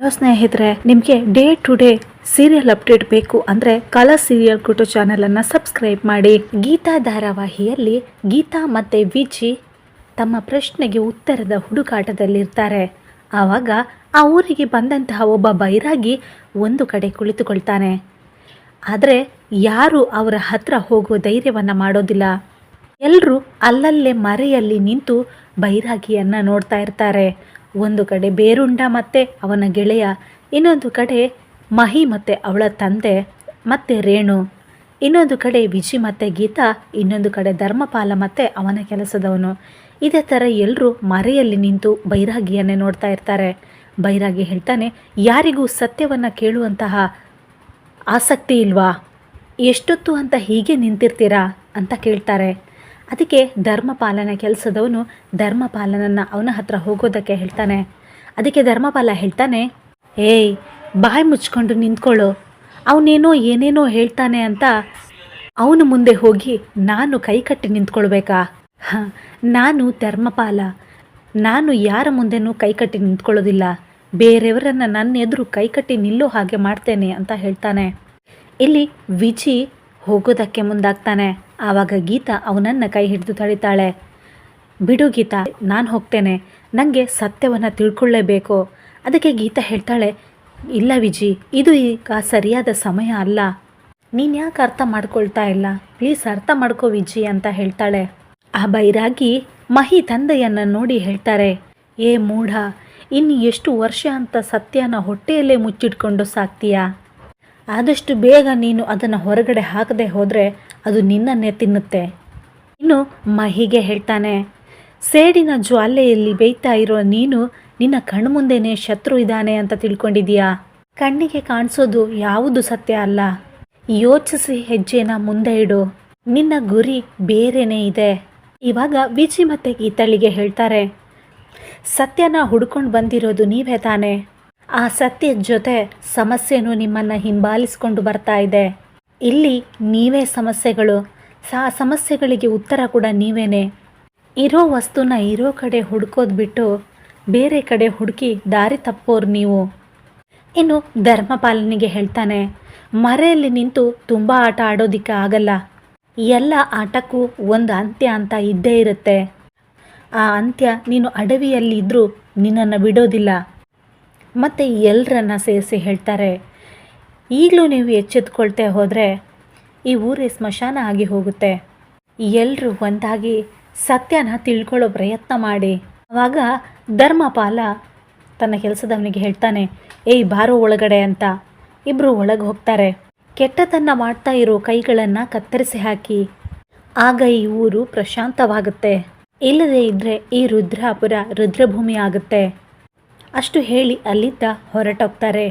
Hello ಸ್ನೇಹಿತರೆ, ನಿಮಗೆ day to day serial update ಬೇಕು ಅಂದ್ರೆ ಕಲಾ ಸೀರಿಯಲ್ ಕುಟು ಚಾನಲನ್ನು ಸಬ್ಸ್ಕ್ರೈಬ್ ಮಾಡಿ. ಗೀತಾ ಧಾರಾವಾಹಿಯಲ್ಲಿ ಗೀತಾ ಮತ್ತೆ ವಿಜಿ ತಮ್ಮ ಪ್ರಶ್ನೆಗೆ ಉತ್ತರದ ಹುಡುಕಾಟದಲ್ಲಿರ್ತಾರೆ. ಆವಾಗ ಆ ಊರಿಗೆ ಬಂದಂತಹ ಒಬ್ಬ ಬೈರಾಗಿ ಒಂದು ಕಡೆ ಕುಳಿತುಕೊಳ್ತಾನೆ. ಆದರೆ ಯಾರು ಅವರ ಹತ್ರ ಹೋಗೋ ಧೈರ್ಯವನ್ನು ಮಾಡೋದಿಲ್ಲ. ಎಲ್ಲರೂ ಅಲ್ಲಲ್ಲೇ ಮರೆಯಲ್ಲಿ ನಿಂತು ಬೈರಾಗಿಯನ್ನು ನೋಡ್ತಾ ಇರ್ತಾರೆ. ಒಂದು ಕಡೆ ಬೇರುಂಡ ಮತ್ತು ಅವನ ಗೆಳೆಯ, ಇನ್ನೊಂದು ಕಡೆ ಮಹಿ ಮತ್ತು ಅವಳ ತಂದೆ ಮತ್ತು ರೇಣು, ಇನ್ನೊಂದು ಕಡೆ ವಿಜಿ ಮತ್ತು ಗೀತಾ, ಇನ್ನೊಂದು ಕಡೆ ಧರ್ಮಪಾಲ ಮತ್ತು ಅವನ ಕೆಲಸದವನು. ಇದೇ ಥರ ಎಲ್ಲರೂ ಮರೆಯಲ್ಲಿ ನಿಂತು ಬೈರಾಗಿಯನ್ನೇ ನೋಡ್ತಾ ಇರ್ತಾರೆ. ಬೈರಾಗಿ ಹೇಳ್ತಾನೆ, ಯಾರಿಗೂ ಸತ್ಯವನ್ನು ಕೇಳುವಂತಹ ಆಸಕ್ತಿ ಇಲ್ವಾ? ಎಷ್ಟೊತ್ತು ಅಂತ ಹೀಗೆ ನಿಂತಿರ್ತೀರಾ? ಅಂತ ಕೇಳ್ತಾರೆ. ಅದಕ್ಕೆ ಧರ್ಮಪಾಲನ ಕೆಲಸದವನು ಧರ್ಮಪಾಲನನ್ನು ಅವನ ಹತ್ರ ಹೋಗೋದಕ್ಕೆ ಹೇಳ್ತಾನೆ. ಅದಕ್ಕೆ ಧರ್ಮಪಾಲ ಹೇಳ್ತಾನೆ, ಏಯ್, ಬಾಯಿ ಮುಚ್ಕೊಂಡು ನಿಂತ್ಕೊಳ್ಳೋ. ಅವನೇನೋ ಏನೇನೋ ಹೇಳ್ತಾನೆ ಅಂತ ಅವನು ಮುಂದೆ ಹೋಗಿ ನಾನು ಕೈ ಕಟ್ಟಿ ನಿಂತ್ಕೊಳ್ಬೇಕಾ? ಹಾಂ, ನಾನು ಧರ್ಮಪಾಲ. ನಾನು ಯಾರ ಮುಂದೆನೂ ಕೈ ಕಟ್ಟಿ ನಿಂತ್ಕೊಳ್ಳೋದಿಲ್ಲ. ಬೇರೆಯವರನ್ನು ನನ್ನ ಎದುರು ಕೈ ಕಟ್ಟಿ ನಿಲ್ಲೋ ಹಾಗೆ ಮಾಡ್ತೇನೆ ಅಂತ ಹೇಳ್ತಾನೆ. ಇಲ್ಲಿ ವಿಜಿ ಹೋಗೋದಕ್ಕೆ ಮುಂದಾಗ್ತಾನೆ. ಆವಾಗ ಗೀತಾ ಅವನನ್ನ ಕೈ ಹಿಡಿದು ತಡಿತಾಳೆ ಬಿಡು ಗೀತಾ, ನಾನು ಹೋಗ್ತೇನೆ. ನನಗೆ ಸತ್ಯವನ್ನು ತಿಳ್ಕೊಳ್ಳೇಬೇಕು. ಅದಕ್ಕೆ ಗೀತಾ ಹೇಳ್ತಾಳೆ, ಇಲ್ಲ ವಿಜಿ, ಇದು ಈಗ ಸರಿಯಾದ ಸಮಯ ಅಲ್ಲ. ನೀನು ಯಾಕೆ ಅರ್ಥ ಮಾಡ್ಕೊಳ್ತಾ ಇಲ್ಲ? ಪ್ಲೀಸ್ ಅರ್ಥ ಮಾಡ್ಕೋ ವಿಜಿ, ಅಂತ ಹೇಳ್ತಾಳೆ. ಆ ಬೈರಾಗಿ ಮಹಿ ತಂದೆಯನ್ನು ನೋಡಿ ಹೇಳ್ತಾರೆ, ಏ ಮೂಢ ಇನ್ನು ಎಷ್ಟು ವರ್ಷ ಅಂತ ಸತ್ಯನ ಹೊಟ್ಟೆಯಲ್ಲೇ ಮುಚ್ಚಿಟ್ಕೊಂಡು ಸಾಕ್ತೀಯಾ? ಆದಷ್ಟು ಬೇಗ ನೀನು ಅದನ್ನು ಹೊರಗಡೆ ಹಾಕದೆ ಹೋದರೆ ಅದು ನಿನ್ನನ್ನೇ ತಿನ್ನುತ್ತೆ. ಇನ್ನು ಮಹಿಗೆ ಹೇಳ್ತಾನೆ, ಸೇಡಿನ ಜ್ವಾಲೆಯಲ್ಲಿ ಬೇಯ್ತಾ ಇರೋ ನೀನು ನಿನ್ನ ಕಣ್ಮುಂದೆನೇ ಶತ್ರು ಇದ್ದಾನೆ ಅಂತ ತಿಳ್ಕೊಂಡಿದೀಯಾ ಕಣ್ಣಿಗೆ ಕಾಣಿಸೋದು ಯಾವುದು ಸತ್ಯ ಅಲ್ಲ. ಯೋಚಿಸಿ ಹೆಜ್ಜೆನ ಮುಂದೆ ಇಡು. ನಿನ್ನ ಗುರಿ ಬೇರೆನೇ ಇದೆ. ಇವಾಗ ವಿಜಿ ಮತ್ತೆ ಗೀತಳಿಗೆ ಹೇಳ್ತಾರೆ, ಸತ್ಯನ ಹುಡ್ಕೊಂಡು ಬಂದಿರೋದು ನೀವೇ ತಾನೆ. ಆ ಸತ್ಯದ ಜೊತೆ ಸಮಸ್ಯೆನೂ ನಿಮ್ಮನ್ನು ಹಿಂಬಾಲಿಸ್ಕೊಂಡು ಬರ್ತಾ ಇದೆ. ಇಲ್ಲಿ ನೀವೇ ಸಮಸ್ಯೆಗಳು. ಸಹ ಸಮಸ್ಯೆಗಳಿಗೆ ಉತ್ತರ ಕೂಡ ನೀವೇನೆ. ಇರೋ ವಸ್ತುನ ಇರೋ ಕಡೆ ಹುಡ್ಕೋದು ಬಿಟ್ಟು ಬೇರೆ ಕಡೆ ಹುಡುಕಿ ದಾರಿ ತಪ್ಪೋರು ನೀವು. ಇನ್ನು ಧರ್ಮಪಾಲನಿಗೆ ಹೇಳ್ತಾನೆ, ಮರೆಯಲ್ಲಿ ನಿಂತು ತುಂಬ ಆಟ ಆಡೋದಿಕ್ಕೆ ಆಗಲ್ಲ. ಎಲ್ಲ ಆಟಕ್ಕೂ ಒಂದು ಅಂತ್ಯ ಅಂತ ಇದ್ದೇ ಇರುತ್ತೆ. ಆ ಅಂತ್ಯ ನೀನು ಅಡವಿಯಲ್ಲಿ ಇದ್ದರೂ ನಿನ್ನನ್ನು ಬಿಡೋದಿಲ್ಲ. ಮತ್ತು ಎಲ್ಲರನ್ನ ಸೇರಿಸಿ ಹೇಳ್ತಾರೆ ಈಗಲೂ ನೀವು ಎಚ್ಚೆತ್ಕೊಳ್ತೇ ಹೋದರೆ ಈ ಊರೇ ಸ್ಮಶಾನ ಆಗಿ ಹೋಗುತ್ತೆ. ಎಲ್ಲರೂ ಒಂದಾಗಿ ಸತ್ಯನ ತಿಳ್ಕೊಳ್ಳೋ ಪ್ರಯತ್ನ ಮಾಡಿ. ಆವಾಗ ಧರ್ಮಪಾಲ ತನ್ನ ಕೆಲಸದವನಿಗೆ ಹೇಳ್ತಾನೆ, ಏಯ್, ಬಾರೋ ಒಳಗಡೆ ಅಂತ. ಇಬ್ಬರು ಒಳಗೆ ಹೋಗ್ತಾರೆ. ಕೆಟ್ಟತನ ಮಾಡ್ತಾ ಇರೋ ಕೈಗಳನ್ನು ಕತ್ತರಿಸಿ ಹಾಕಿ. ಆಗ ಈ ಊರು ಪ್ರಶಾಂತವಾಗುತ್ತೆ. ಇಲ್ಲದೇ ಇದ್ದರೆ ಈ ರುದ್ರಾಪುರ ರುದ್ರಭೂಮಿ ಆಗುತ್ತೆ. ಅಷ್ಟು ಹೇಳಿ ಅಲ್ಲಿದ್ದ ಹೊರಟೋಗ್ತಾರೆ.